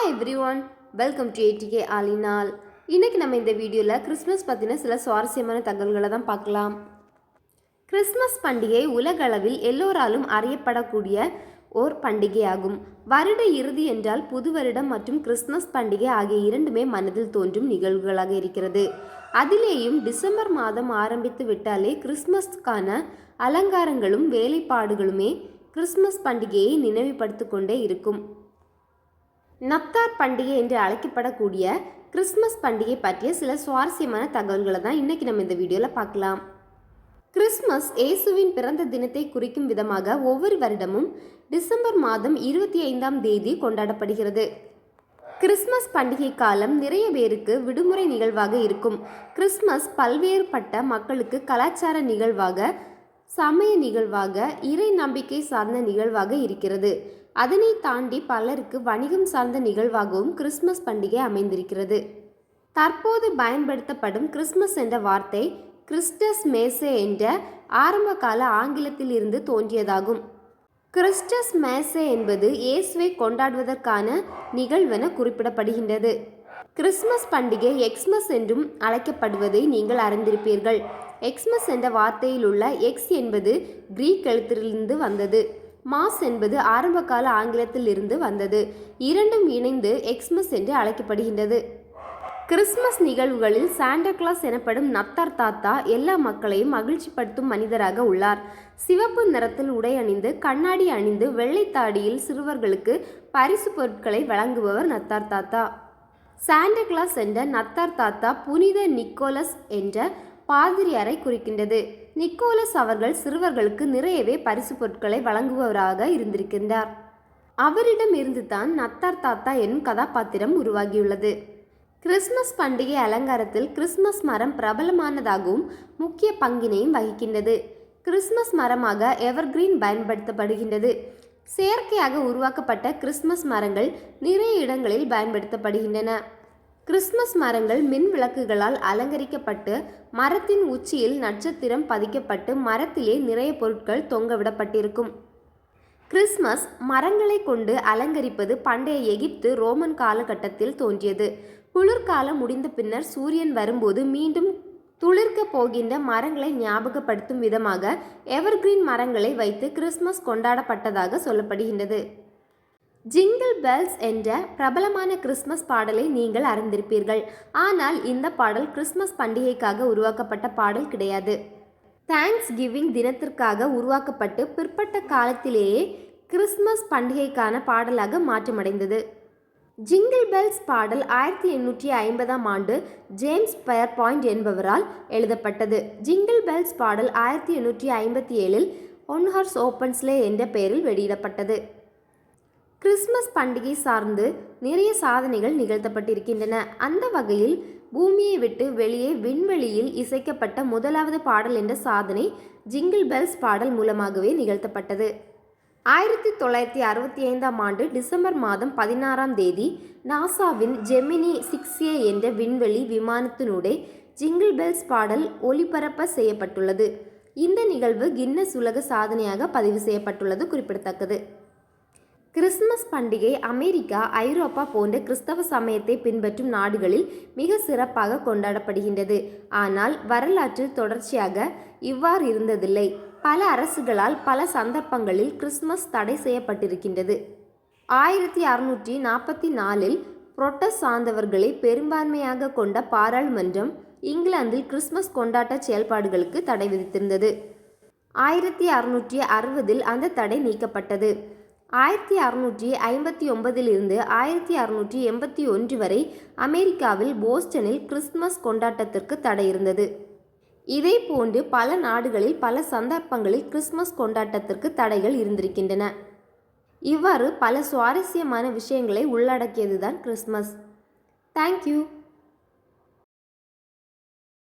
Hi everyone welcome to ATK ஆலினால் இன்றைக்கி நம்ம இந்த வீடியோவில் கிறிஸ்மஸ் பற்றின சில சுவாரஸ்யமான தகவல்களை தான் பார்க்கலாம். கிறிஸ்மஸ் பண்டிகை உலகளவில் எல்லோராலும் அறியப்படக்கூடிய ஓர் பண்டிகையாகும். வருட இறுதி என்றால் புது வருடம் மற்றும் கிறிஸ்மஸ் பண்டிகை ஆகிய இரண்டுமே மனதில் தோன்றும் நிகழ்வுகளாக இருக்கிறது. அதிலேயும் டிசம்பர் மாதம் ஆரம்பித்து விட்டாலே கிறிஸ்மஸ்க்கான அலங்காரங்களும் வேலைப்பாடுகளுமே கிறிஸ்மஸ் பண்டிகையை நினைவுபடுத்தி கொண்டே இருக்கும். நத்தார் பண்டிகை என்று அழைக்கப்படக்கூடிய கிறிஸ்மஸ் பண்டிகை பற்றிய சில சுவாரஸ்யமான தகவல்களை தான் இன்றைக்கி நம்ம இந்த வீடியோவில் பார்க்கலாம். கிறிஸ்மஸ் இயேசுவின் பிறந்த தினத்தை குறிக்கும் விதமாக ஒவ்வொரு வருடமும் டிசம்பர் மாதம் இருபத்தி ஐந்தாம் தேதி கொண்டாடப்படுகிறது. கிறிஸ்மஸ் பண்டிகை காலம் நிறைய பேருக்கு விடுமுறை நிகழ்வாக இருக்கும். கிறிஸ்மஸ் பல்வேறுபட்ட மக்களுக்கு கலாச்சார நிகழ்வாக சமய நிகழ்வாக இறை நம்பிக்கை சார்ந்த நிகழ்வாக இருக்கிறது. அதனை தாண்டி பலருக்கு வணிகம் சார்ந்த நிகழ்வாகவும் கிறிஸ்மஸ் பண்டிகை அமைந்திருக்கிறது. தற்போது பயன்படுத்தப்படும் கிறிஸ்மஸ் என்ற வார்த்தை கிறிஸ்டஸ் மேசே என்ற ஆரம்பகால ஆங்கிலத்தில் இருந்து தோன்றியதாகும். கிறிஸ்டஸ் மேசே என்பது இயேசுவை கொண்டாடுவதற்கான நிகழ்வென குறிப்பிடப்படுகின்றது. கிறிஸ்மஸ் பண்டிகை எக்ஸ்மஸ் என்றும் அழைக்கப்படுவதை நீங்கள் அறிந்திருப்பீர்கள். எக்ஸ்மஸ் என்ற வார்த்தையில் உள்ள எக்ஸ் என்பது கிரீக் எழுத்திலிருந்து வந்தது. மாஸ் என்பது ஆரம்பகால ஆங்கிலத்தில் இருந்து வந்தது. இரண்டும் இணைந்து எக்ஸ்மஸ் என்று அழைக்கப்படுகின்றது. கிறிஸ்மஸ் நிகழ்வுகளில் சாண்டா கிளாஸ் எனப்படும் நத்தார் தாத்தா எல்லா மக்களையும் மகிழ்ச்சிப்படுத்தும் மனிதராக உள்ளார். சிவப்பு நிறத்தில் உடை அணிந்து கண்ணாடி அணிந்து வெள்ளைத்தாடியில் சிறுவர்களுக்கு பரிசு பொருட்களை வழங்குபவர் நத்தார் தாத்தா. சாண்டா கிளாஸ் என்ற நத்தார் தாத்தா புனித நிக்கோலஸ் என்ற பாதிரியாரை குறிக்கின்றது. நிக்கோலஸ் அவர்கள் சிறுவர்களுக்கு நிறையவே பரிசு பொருட்களை வழங்குபவராக இருந்திருக்கின்றார். அவரிடம் இருந்து தான் நத்தார் தாத்தா என்னும் கதாபாத்திரம் உருவாகியுள்ளது. கிறிஸ்மஸ் பண்டிகை அலங்காரத்தில் கிறிஸ்மஸ் மரம் பிரபலமானதாகவும் முக்கிய பங்கினையும் வகிக்கின்றது. கிறிஸ்மஸ் மரமாக எவர்கிரீன் பயன்படுத்தப்படுகின்றது. செயற்கையாக உருவாக்கப்பட்ட கிறிஸ்மஸ் மரங்கள் நிறைய இடங்களில் பயன்படுத்தப்படுகின்றன. கிறிஸ்மஸ் மரங்கள் மின் விளக்குகளால் அலங்கரிக்கப்பட்டு மரத்தின் உச்சியில் நட்சத்திரம் பதிக்கப்பட்டு மரத்திலே நிறைய பொருட்கள் தொங்கவிடப்பட்டிருக்கும். கிறிஸ்மஸ் மரங்களை கொண்டு அலங்கரிப்பது பண்டைய எகிப்து ரோமன் காலகட்டத்தில் தோன்றியது. குளிர்காலம் முடிந்த பின்னர் சூரியன் வரும்போது மீண்டும் துளிர்க்க போகின்ற மரங்களை ஞாபகப்படுத்தும் விதமாக எவர்கிரீன் மரங்களை வைத்து கிறிஸ்மஸ் கொண்டாடப்பட்டதாக சொல்லப்படுகின்றது. ஜிங்கிள் பெல்ஸ் என்ற பிரபலமான கிறிஸ்மஸ் பாடலை நீங்கள் அறிந்திருப்பீர்கள். ஆனால் இந்த பாடல் கிறிஸ்மஸ் பண்டிகைக்காக உருவாக்கப்பட்ட பாடல் கிடையாது. தேங்க்ஸ் கிவிங் தினத்திற்காக உருவாக்கப்பட்டு பிற்பட்ட காலத்திலேயே கிறிஸ்மஸ் பண்டிகைக்கான பாடலாக மாற்றமடைந்தது. ஜிங்கிள் பெல்ஸ் பாடல் ஆயிரத்தி எண்ணூற்றி ஐம்பதாம் ஆண்டு ஜேம்ஸ் பயர் பாயிண்ட் என்பவரால் எழுதப்பட்டது. ஜிங்கிள் பெல்ஸ் பாடல் ஆயிரத்தி எண்ணூற்றி ஐம்பத்தி ஏழில் ஒன்ஹர்ஸ் ஓப்பன்ஸ்லே என்ற பெயரில் வெளியிடப்பட்டது. கிறிஸ்மஸ் பண்டிகை சார்ந்து நிறைய சாதனைகள் நிகழ்த்தப்பட்டிருக்கின்றன. அந்த வகையில் பூமியை விட்டு வெளியே விண்வெளியில் இசைக்கப்பட்ட முதலாவது பாடல் என்ற சாதனை ஜிங்கிள் பெல்ஸ் பாடல் மூலமாகவே நிகழ்த்தப்பட்டது. ஆயிரத்தி தொள்ளாயிரத்தி அறுபத்தி ஐந்தாம் ஆண்டு டிசம்பர் மாதம் பதினாறாம் தேதி நாசாவின் ஜெமினி சிக்ஸ் ஏ என்ற விண்வெளி விமானத்தினூடே ஜிங்கிள் பெல்ஸ் பாடல் ஒளிபரப்ப செய்யப்பட்டுள்ளது. இந்த நிகழ்வு கின்னஸ் உலக சாதனையாக பதிவு செய்யப்பட்டுள்ளது குறிப்பிடத்தக்கது. கிறிஸ்துமஸ் பண்டிகை அமெரிக்கா ஐரோப்பா போன்ற கிறிஸ்தவ சமயத்தை பின்பற்றும் நாடுகளில் மிக சிறப்பாக கொண்டாடப்படுகின்றது. ஆனால் வரலாற்றில் தொடர்ச்சியாக இவ்வாறு இருந்ததில்லை. பல அரசுகளால் பல சந்தர்ப்பங்களில் கிறிஸ்துமஸ் தடை செய்யப்பட்டிருக்கின்றது. ஆயிரத்தி அறுநூற்றி நாற்பத்தி நாலில் புரொட்டஸ் சார்ந்தவர்களை பெரும்பான்மையாக கொண்ட பாராளுமன்றம் இங்கிலாந்தில் கிறிஸ்துமஸ் கொண்டாட்ட செயல்பாடுகளுக்கு தடை விதித்திருந்தது. ஆயிரத்தி அறுநூற்றி அறுபதில் அந்த தடை நீக்கப்பட்டது. ஆயிரத்தி அறுநூற்றி ஐம்பத்தி ஒன்பதிலிருந்து ஆயிரத்தி அறுநூற்றி எண்பத்தி ஒன்று வரை அமெரிக்காவில் போஸ்டனில் கிறிஸ்துமஸ் கொண்டாட்டத்திற்கு தடை இருந்தது. இதே போன்று பல நாடுகளில் பல சந்தர்ப்பங்களில் கிறிஸ்துமஸ் கொண்டாட்டத்திற்கு தடைகள் இருந்திருக்கின்றன. இவ்வாறு பல சுவாரஸ்யமான விஷயங்களை உள்ளடக்கியதுதான் கிறிஸ்மஸ் தேங்க்யூ